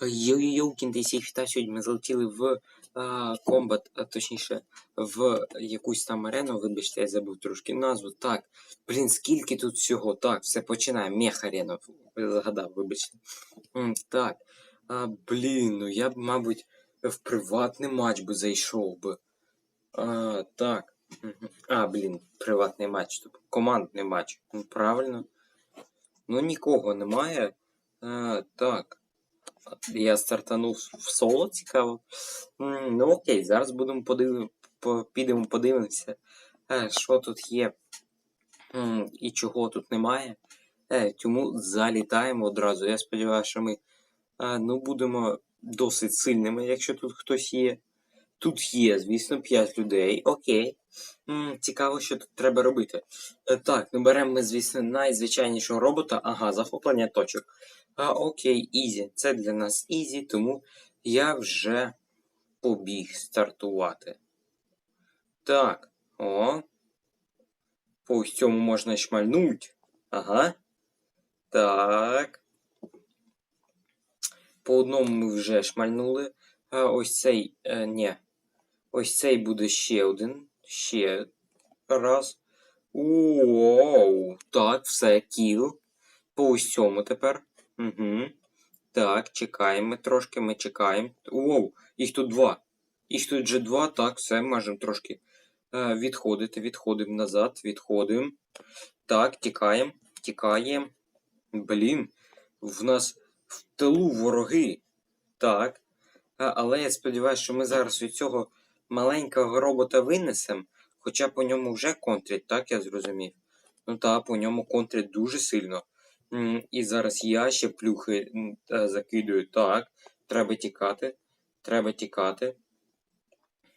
Йо-йо-йо, кінти вітаю. Сьогодні ми залетіли в комбат, а точніше, в якусь там арену. Вибачте, я забув трошки назву. Так, блін, скільки тут всього? Так, все починає. Мех арена. Загадав, вибачте. Так. А, блін, ну я б, мабуть, в приватний матч би зайшов би. А, так. А, блін, приватний матч. Тобто командний матч. Ну, правильно. Ну, нікого немає. А, так. Я стартанув в соло, цікаво. Ну окей, зараз будемо подив... підемо подивимося, е, що тут є і чого тут немає. Е, Тому залітаємо одразу. Я сподіваюся, що ми е, ну, будемо досить сильними, якщо тут хтось є. Тут є, звісно, 5 людей. Окей. М, Цікаво, що тут треба робити. Е, Так, ну беремо ми, звісно, найзвичайнішого робота. Ага, захоплення точок. А, окей, ізі. Це для нас ізі, тому я вже побіг стартувати. Так, о. По ось цьому можна шмальнуть. Ага. Так. По одному ми вже шмальнули. А ось цей. Е, ні. Ось цей буде ще один. Ще раз. Оу. Так, все, кіл. По ось цьому тепер. Угу. Так, чекаємо трошки, ми чекаємо. Оу, їх тут два. Їх тут вже два, так, все, можемо трошки е, відходити, відходимо назад, відходимо. Так, тікаємо, тікаємо. Блін, в нас в тилу вороги. Так. А, але я сподіваюся, що ми зараз від цього маленького робота винесемо, хоча по ньому вже контрять, так я зрозумів. Ну так, по ньому контрять дуже сильно. І зараз я ще плюхи закидую. Так, треба тікати. Треба тікати.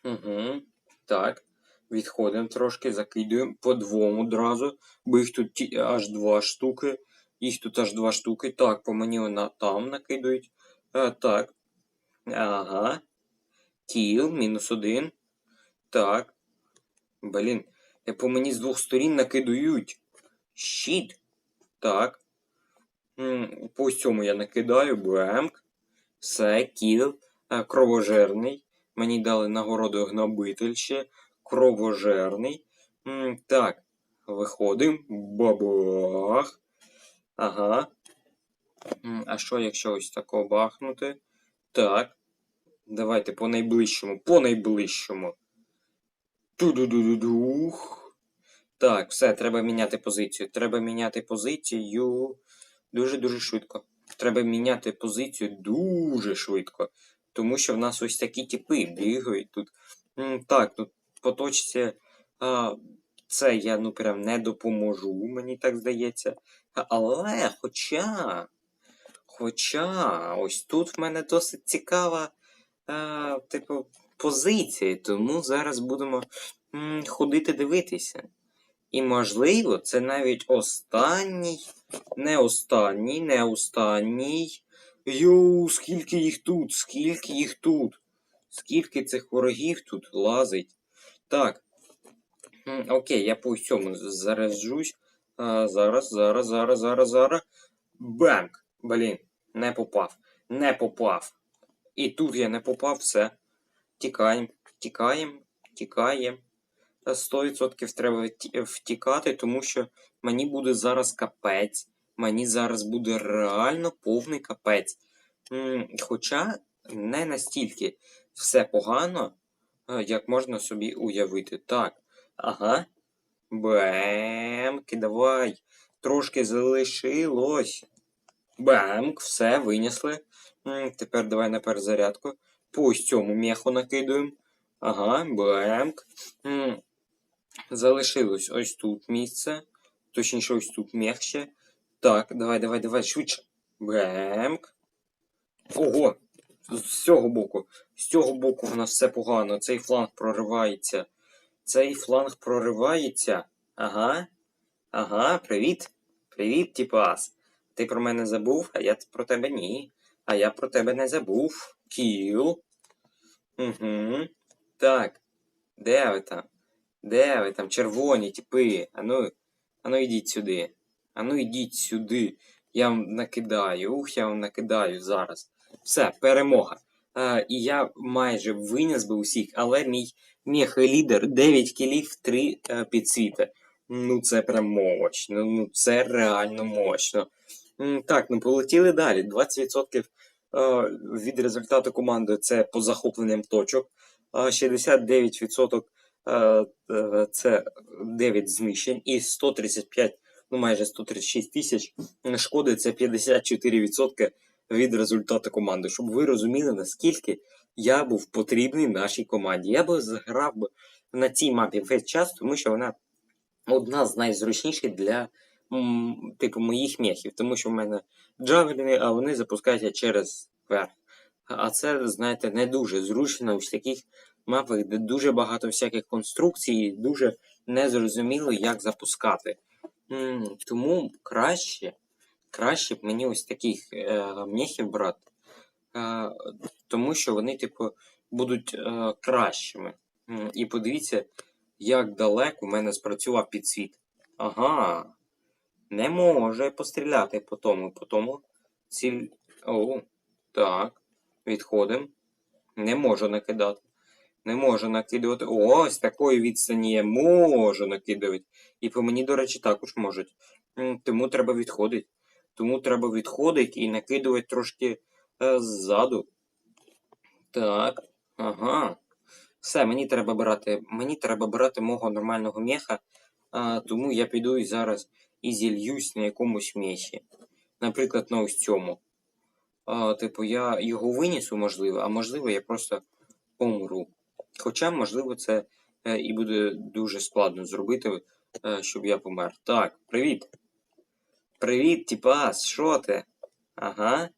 Угу. Так. Відходимо трошки, закидуємо по двом одразу, бо їх тут ті- аж два штуки. Їх тут аж два штуки. Так, по мені вона там накидують. Е, так. Ага. Кіл, мінус один. Так. Блін. По мені з двох сторін накидують. Щит. Так. По ось я накидаю. Бемк. Все, кіл. Кровожерний. Мені дали нагороду гнобитель ще. Кровожерний. Так. Виходимо. Бабах. Ага. А що, якщо ось тако бахнути? Так. Давайте по найближчому. По найближчому. Ту-ду-ду-ду-дух. Так, все, треба міняти позицію. Треба міняти позицію дуже-дуже швидко. Треба міняти позицію дуже швидко. Тому що в нас ось такі типи бігають тут. Так, тут по точці а, це я ну прям не допоможу, мені так здається. Але хоча. Хоча ось тут в мене досить цікава а, типу, позиція, тому зараз будемо м, ходити дивитися. І, можливо, це навіть останній, не останній, не останній. Йоу, скільки їх тут, скільки їх тут, скільки цих ворогів тут лазить. Так. Окей, я по цьому заряджусь. А, зараз, зараз, зараз, зараз, зараз. Бемк! Блін, не попав. Не попав. І тут я не попав, все. Тікаємо, тікаємо, тікаємо. Та 100% треба втікати, тому що мені буде зараз капець. Мені зараз буде реально повний капець. Хоча не настільки все погано, е, як можна собі уявити. Так, ага. Бемк, давай. Трошки залишилось. Бемк, все, винесли. Тепер давай на перезарядку. По ось цьому м'яху накидуємо. Ага, бемк. Залишилось ось тут місце. Точніше, ось тут м'як ще. Так, давай, давай, давай, швидше. Бемк. Ого! З цього боку. З цього боку в нас все погано. Цей фланг проривається. Цей фланг проривається. Ага. Ага, привіт. Привіт, Тіпас. Ти про мене забув, а я про тебе ні. А я про тебе не забув. Кіл. Угу. Так. Де ви там? Де ви там, червоні типи? Ану, ану йдіть сюди. Ану йдіть сюди. Я вам накидаю. Ух, я вам накидаю зараз. Все, перемога. Е, і я майже виніс би усіх, але мій меха-лідер 9 кілів, 3 е, підсвіти. Ну, це прям мощно. Ну, це реально мощно. Так, ну полетіли далі. 20% е, від результату команди це по захопленням точок. А 69% е, е, це 9 знищень. І 135, ну майже 136 тисяч шкоди це 54% від результату команди. Щоб ви розуміли, наскільки я був потрібний нашій команді. Я би зграв на цій мапі весь час, тому що вона одна з найзручніших для типу моїх мехів, тому що в мене джавеліни, а вони запускаються через верх. А це, знаєте, не дуже зручно ось таких мапах, де дуже багато всяких конструкцій, і дуже незрозуміло, як запускати. Тому краще, краще б мені ось таких е, мехів брати, е, тому що вони, типу, будуть е, кращими. І подивіться, як далеко у мене спрацював підсвіт. Ага. Не може постріляти по тому, по тому. Ціль. О, так. Відходимо. Не можу накидати. Не можу накидувати. Ось такої відстані я можу накидувати. І по мені, до речі, також можуть. Тому треба відходити. Тому треба відходити і накидувати трошки е, ззаду. Так. Ага. Все, мені треба брати. Мені треба брати мого нормального меха. Тому я піду і зараз і зільюсь на якомусь мехі. Наприклад, на ось цьому. А, типу, я його винісу, можливо, а можливо, я просто помру. Хоча, можливо, це е, і буде дуже складно зробити, е, щоб я помер. Так, привіт. Привіт, тіпас, що ти? Ага.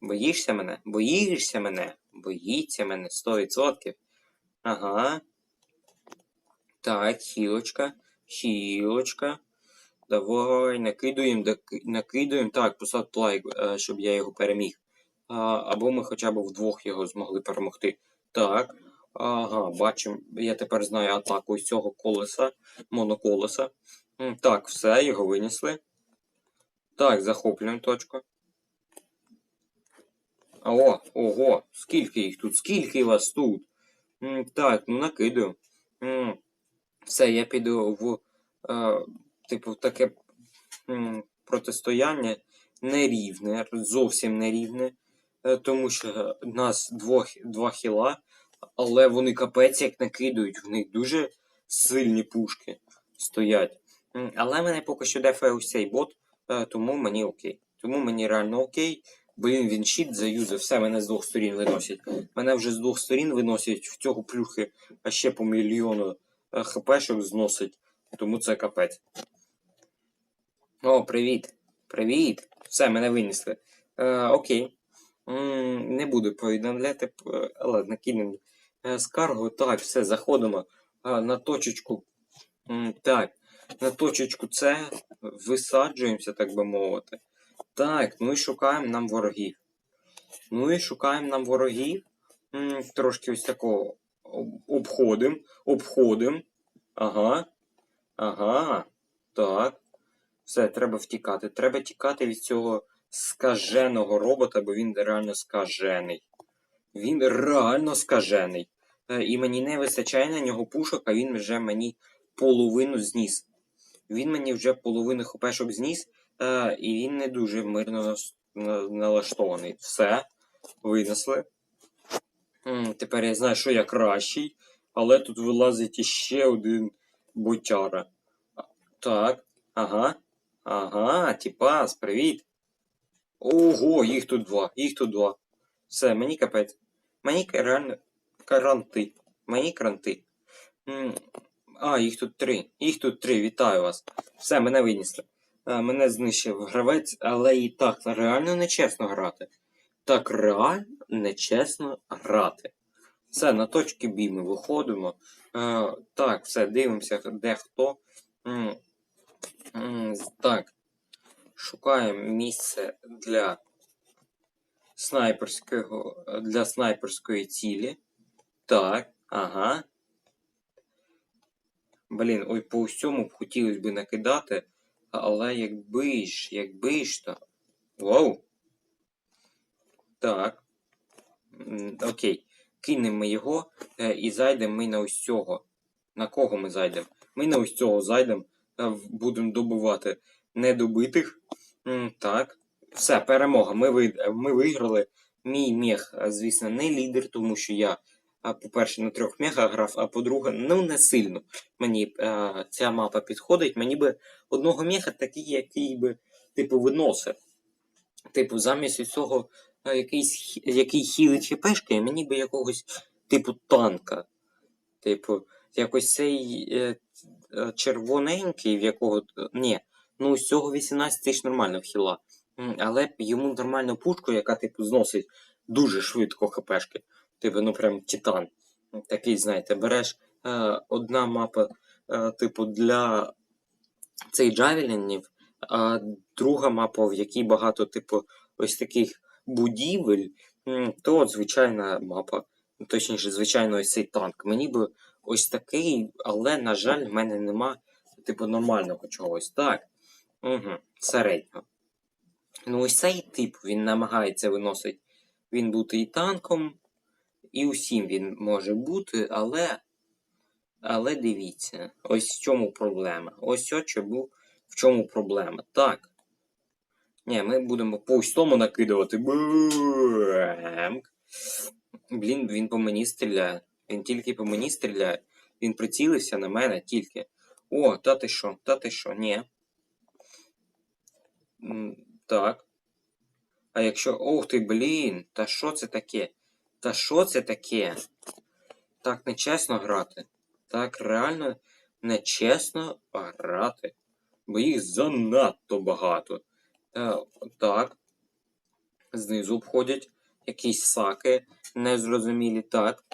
Боїшся мене? Боїшся мене? Боїться мене 100%. Ага. Так, хілочка, хілочка. Давай, накидуємо, накидуємо. Так, поставте лайк, е, щоб я його переміг. Або ми хоча б вдвох його змогли перемогти. Так. Ага, бачимо. Я тепер знаю атаку із цього колеса, моноколеса. Так, все, його винесли. Так, захоплюємо точку. О, ого, скільки їх тут? Скільки вас тут? Так, ну накидаю. Все, я піду в е, типу таке протистояння нерівне, зовсім нерівне. Е, Тому що нас двох, два хіла, але вони капець як накидують, в них дуже сильні пушки стоять. Але мене поки що дефає ось цей бот, е, тому мені окей. Тому мені реально окей. Блін, він щит заюзав, все мене з двох сторін виносять. Мене вже з двох сторін виносять в цього плюхи, а ще по мільйону е, хпшок зносить, тому це капець. О, привіт. Привіт. Все, мене винесли. Е, окей. М, не буду повідомляти, але накинемо е, скаргу. Так, все, заходимо е, на точечку. М, так, на точечку С висаджуємося, так би мовити. Так, ну і шукаємо нам ворогів. Ну і шукаємо нам ворогів. М, Трошки ось такого обходимо, обходимо. Ага. Ага. Так. Все, треба втікати. Треба тікати від цього скаженого робота, бо він реально скажений. Він реально скажений. Е, І мені не вистачає на нього пушок, а він вже мені половину зніс. Він мені вже половину хпшок зніс, е, і він не дуже мирно налаштований. Все, винесли. Тепер я знаю, що я кращий, але тут вилазить іще один ботяра. Так, ага. Ага, тіпас, привіт. Ого, їх тут два, їх тут два. Все, мені капець. Мені реально каранти. Мені кранти. А, їх тут три. Їх тут три, вітаю вас. Все, мене винесли. Мене знищив гравець, але і так реально нечесно грати. Так реально нечесно грати. Все, на точки Б ми виходимо. Так, все, дивимося, де хто. Так. Шукаємо місце для снайперського для снайперської цілі. Так, ага. Блін, ой, по усьому б хотілося б накидати, але якби ж, якби ж то. Вау. Так. Окей. Кинемо його е, і зайдемо ми на ось цього. На кого ми зайдемо? Ми на ось цього зайдемо, будемо добувати недобитих. Так. Все, перемога. Ми, ви... ми виграли. Мій мех, е, звісно, не лідер, тому що я, по-перше, на трьох мехах грав, а по-друге, ну не сильно мені е, ця мапа підходить. Мені би одного меха такий, який би, типу, виносив. Типу, замість цього е, якийсь, який хілить хпшки, мені би якогось, типу, танка. Типу, якось цей е, е, червоненький, в якого. Ні, ну з цього 18 тисяч нормально хіла. Але йому нормальну пушку, яка, типу, зносить дуже швидко хпшки. Типу, ну прям титан. Такий, знаєте, береш е, одна мапа, е, типу, для цей джавелінів, а друга мапа, в якій багато, типу, ось таких будівель, то от звичайна мапа. Точніше, звичайно, ось цей танк. Мені би ось такий, але, на жаль, в мене нема, типу, нормального чогось. Так. Угу, середнього. Ну, ось цей тип, він намагається виносити. Він бути і танком, і усім він може бути, але. Але дивіться, ось в чому проблема. Ось чому, в чому проблема. Так. Ні, ми будемо по тому накидувати. Блін, він по мені стріляє. Він тільки по мені стріляє. Він прицілився на мене тільки. О, та ти що? Та ти що? Ні. Так. А якщо. Ох ти, блін, та що це таке? Та що це таке? Так нечесно грати. Так реально нечесно грати. Бо їх занадто багато. Е, так. Знизу обходять якісь саки незрозумілі. Так.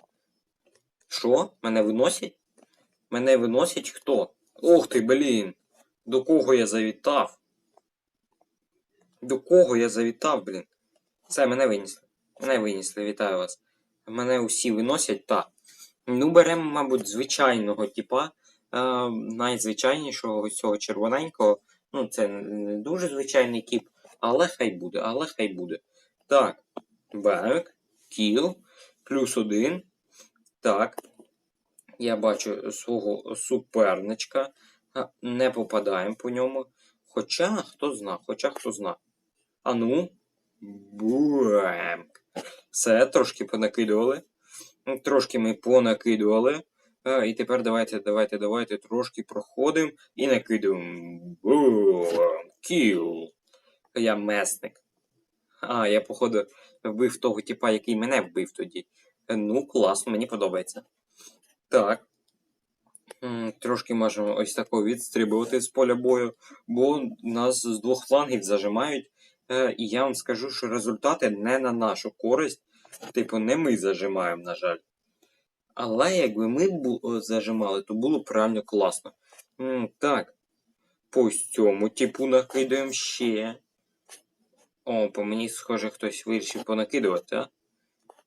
Що? Мене виносять? Мене виносять хто? Ох ти, блін! До кого я завітав? До кого я завітав, блін? Все, мене винесли. Мене винесли, вітаю вас. Мене усі виносять, так. Ну, беремо, мабуть, звичайного типа, е, найзвичайнішого цього червоненького. Ну, це не дуже звичайний тип, але хай буде, але хай буде. Так, бек, кіл, плюс один. Так. Я бачу свого суперничка. Не попадаємо по ньому. Хоча хто зна, хоча хто зна. А ну. Все, трошки понакидували. Трошки ми понакидували. А, і тепер давайте, давайте, давайте трошки проходимо і накидуємо. Кіл. Я месник. А, я, походу, вбив того типа, який мене вбив тоді. Ну, класно, мені подобається. Так. Трошки можемо ось тако відстрибувати з поля бою, бо нас з двох флангів зажимають. Е, І я вам скажу, що результати не на нашу користь. Типу, не ми зажимаємо, на жаль. Але якби ми зажимали, то було б реально класно. Так. По цьому типу накидаємо ще. О, по мені, схоже, хтось вирішив понакидувати, а?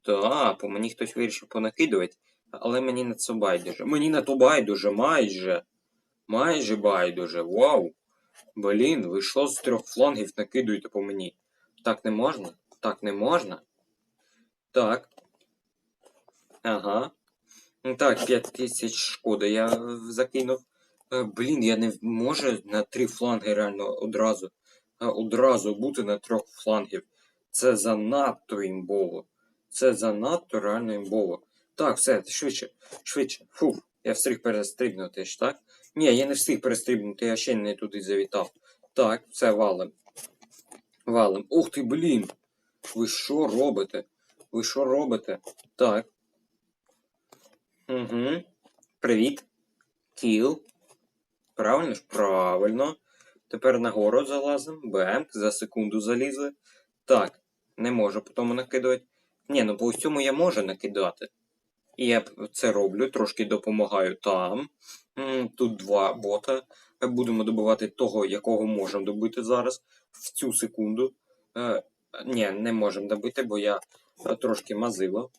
Та, по мені хтось вирішив понакидувати, але мені на це байдуже. Мені на то байдуже, майже. Майже байдуже. Вау. Блін, ви що з трьох флангів накидуєте по мені? Так не можна? Так не можна? Так. Ага. Ну Так, 5 тисяч шкода я е, закинув. Е, Блін, я не можу на три фланги реально одразу. е, Одразу бути на трьох флангів. Це занадто імбово. Це занадто реально імбово. Так, все, швидше, швидше. Фух, я встиг перестрибнути ж, так? Ні, я не встиг перестрибнути, я ще не туди завітав. Так, все, валим. Валим. Ух ти, блін! Ви що робите? Ви що робите? Так. Угу. Привіт. Кіл. Правильно ж? Правильно. Тепер нагору залазимо. Бемк, за секунду залізли. Так, не можу по тому накидувати. Ні, ну по ось цьому я можу накидати. І я це роблю, трошки допомагаю там. Тут два бота. Будемо добивати того, якого можемо добити зараз, в цю секунду. Е, ні, не можемо добити, бо я е, трошки мазило.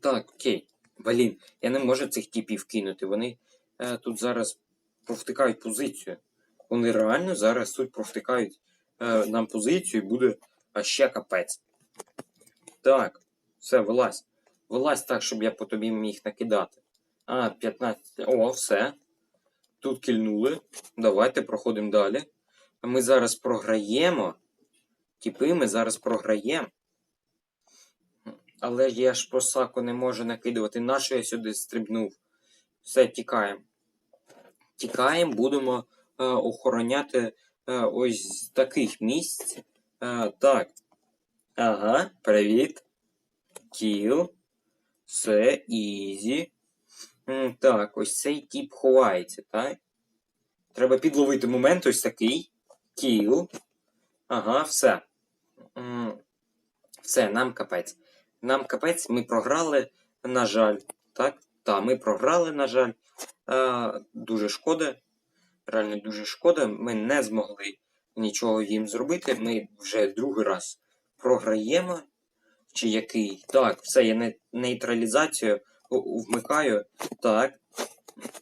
Так, окей. Блін, я не можу цих типів кинути. Вони е, тут зараз провтикають позицію. Вони реально зараз тут провтикають е, нам позицію і буде ще капець. Так, все, вилазь. Вилазь так, щоб я по тобі міг накидати. А, 15. О, все. Тут кільнули. Давайте проходимо далі. Ми зараз програємо. Тіпи, ми зараз програємо. Але я ж по саку не можу накидувати. Нащо я сюди стрибнув? Все, тікаємо. Тікаємо, будемо е, охороняти е, ось таких місць. Е, так. Ага, привіт. Кіл. Все, ізі. Так, ось цей тип ховається, так? Треба підловити момент ось такий. Кіл. Ага, все. Все, нам капець. Нам капець, ми програли, на жаль. Так? Так, ми програли, на жаль. А, дуже шкода. Реально дуже шкода. Ми не змогли нічого їм зробити. Ми вже другий раз програємо. Чи який? Так, все, я нейтралізацію вмикаю. Так.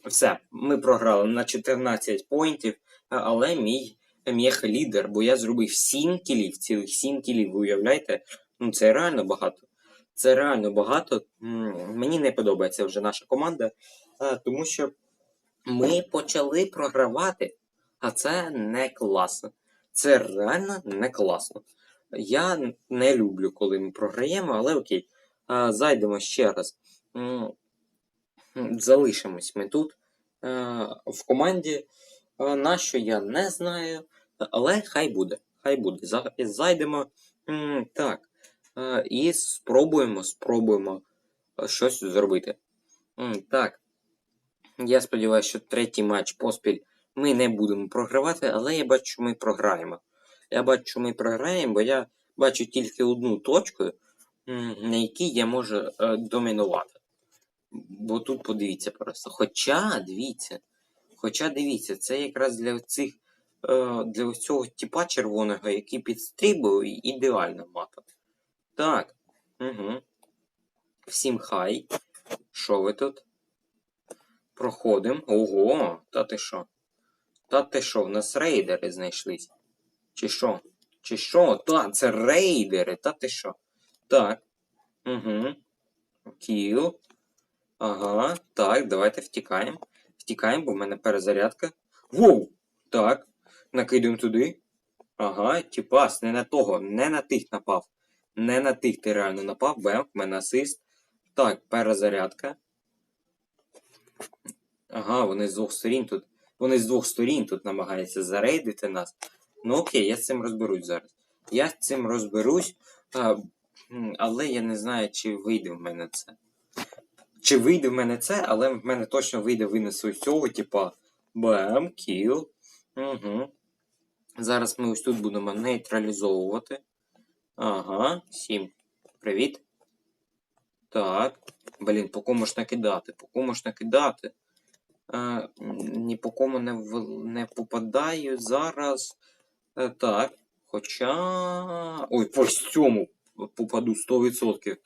Все, ми програли на 14 поінтів, але мій м'єх лідер, бо я зробив 7 кілів, цілих 7 кілів, ви уявляєте? Ну це реально багато. Це реально багато. Мені не подобається вже наша команда, тому що ми почали програвати, а це не класно. Це реально не класно. Я не люблю, коли ми програємо, але окей. Зайдемо ще раз. Залишимось ми тут е, в команді. Е, На що я не знаю, але хай буде. Хай буде. Зайдемо. Так. Е, І спробуємо, спробуємо щось зробити. Так. Я сподіваюся, що третій матч поспіль ми не будемо програвати, але я бачу, що ми програємо. Я бачу, що ми програємо, бо я бачу тільки одну точку, на якій я можу е, домінувати. Бо тут подивіться просто. Хоча, дивіться, хоча дивіться, це якраз для цих е, для цього типа червоного, який підстрибує, ідеальна мапа. Так. Угу. Всім хай. Що ви тут? Проходимо. Ого, та ти що? Та ти що, в нас рейдери знайшлись? Чи що? Чи що? Та, це рейдери, та ти що? Так. Угу. Кіл. Ага, так, давайте втікаємо. Втікаємо, бо в мене перезарядка. Воу! Так. Накидуємо туди. Ага, тіпас, не на того, не на тих напав. Не на тих ти реально напав. Бем, в мене асист. Так, перезарядка. Ага, вони з двох сторін тут. Вони з двох сторін тут намагаються зарейдити нас. Ну окей, я з цим розберусь зараз. Я з цим розберусь, а, але я не знаю, чи вийде в мене це. Чи вийде в мене це, але в мене точно вийде винесу ось цього, типа бам, кіл. Угу. Зараз ми ось тут будемо нейтралізовувати. Ага, сім. Привіт. Так. Блін, по кому ж накидати? По кому ж накидати? Е, ні по кому не, не попадаю зараз. Е, так. Хоча. Ой, по цьому попаду 100%.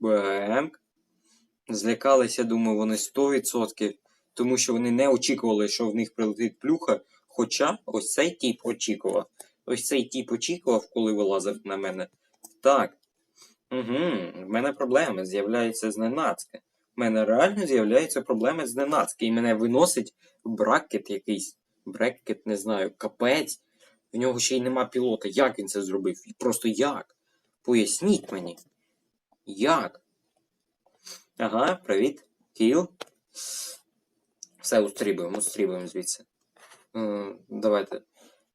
Бемк. Злякалися, думаю, вони 100%, тому що вони не очікували, що в них прилетить плюха. Хоча ось цей тип очікував. Ось цей тип очікував, коли вилазив на мене. Так. Угу, в мене проблеми з'являються зненацька. В мене реально з'являються проблеми зненацька. І мене виносить бракет якийсь. Брекет, не знаю, капець. В нього ще й нема пілота. Як він це зробив? Просто як? Поясніть мені. Як? Ага, привіт. Кіл. Все, устрібуємо, устрібуємо звідси. Давайте.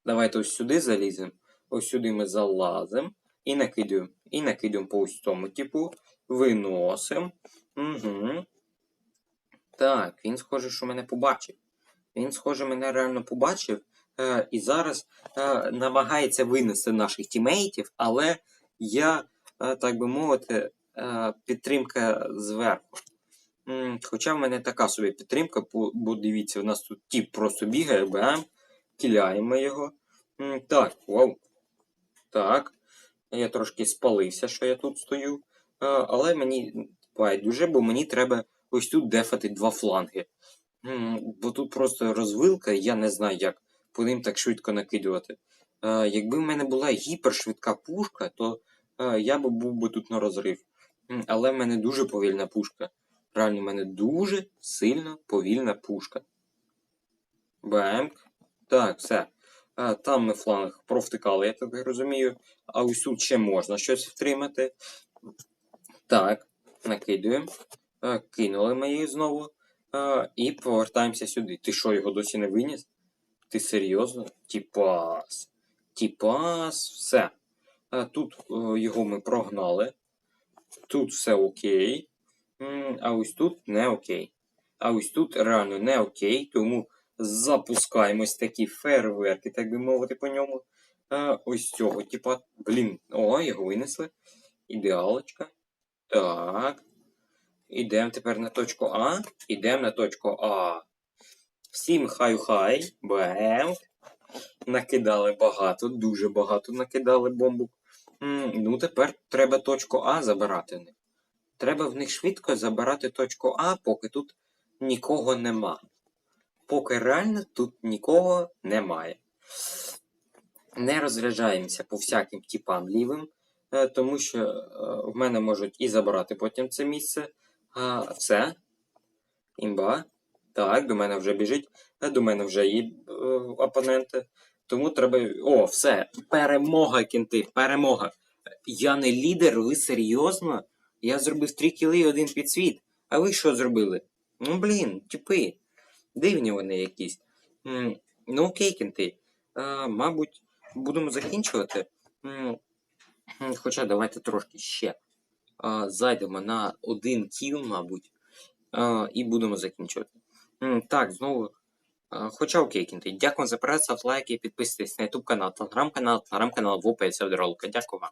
Давайте ось сюди заліземо. Ось сюди ми залазимо. І накидуємо. І накидуємо по ось тому типу. Виносимо. Угу. Так, він схоже, що мене побачив. Він, схоже, мене реально побачив. Е, і зараз е, намагається винести наших тімейтів, але я, е, так би мовити, е, підтримка зверху. Хоча в мене така собі підтримка, бо, дивіться, у нас тут тіп просто бігає, бам, кіляємо його. Так, вау. Так. Я трошки спалився, що я тут стою. Е, Але мені байдуже, бо мені треба ось тут дефати два фланги. Бо тут просто розвилка, я не знаю, як по ним так швидко накидувати. Е, Якби в мене була гіпершвидка пушка, то е, я би був би тут на розрив. Але в мене дуже повільна пушка. Реально, в мене дуже сильно повільна пушка. Бемк. Так, все. А, там ми фланг провтикали, я так розумію. А ось тут ще можна щось втримати. Так, накидуємо. Кинули ми її знову. І повертаємося сюди. Ти що, його досі не виніс? Ти серйозно? Тіпас. Тіпас, все. А, тут о, його ми прогнали. Тут все окей. А ось тут не окей. А ось тут реально не окей, тому запускаємось такі фейерверки, так би мовити, по ньому. А, ось цього, типа, блін, о, його винесли. Ідеалочка. Так. Ідемо тепер на точку А. Ідемо на точку А. Всім хай-хай. Бем. Накидали багато, дуже багато накидали бомбу. Ну, тепер треба точку А забирати. Треба в них швидко забирати точку А, поки тут нікого нема. Поки реально тут нікого немає. Не розряджаємося по всяким типам лівим, е, тому що е, в мене можуть і забирати потім це місце. А, все. Імба. Так, до мене вже біжить. е, До мене вже є е, опоненти. Тому треба. О, все. Перемога, кінти, перемога. Я не лідер, ви серйозно? Я зробив три кіли і один підсвіт. А ви що зробили? Ну, блін, типи. Дивні вони якісь. Ну, окей, кінти. А, мабуть, будемо закінчувати. Хоча давайте трошки ще а, зайдемо на один кіл, мабуть, а, і будемо закінчувати. Так, знову. Хоча окей, кінти. Дякую за перегляд, лайки, підписуйтесь на YouTube канал, телеграм-канал, телеграм-канал в описі Дякую вам.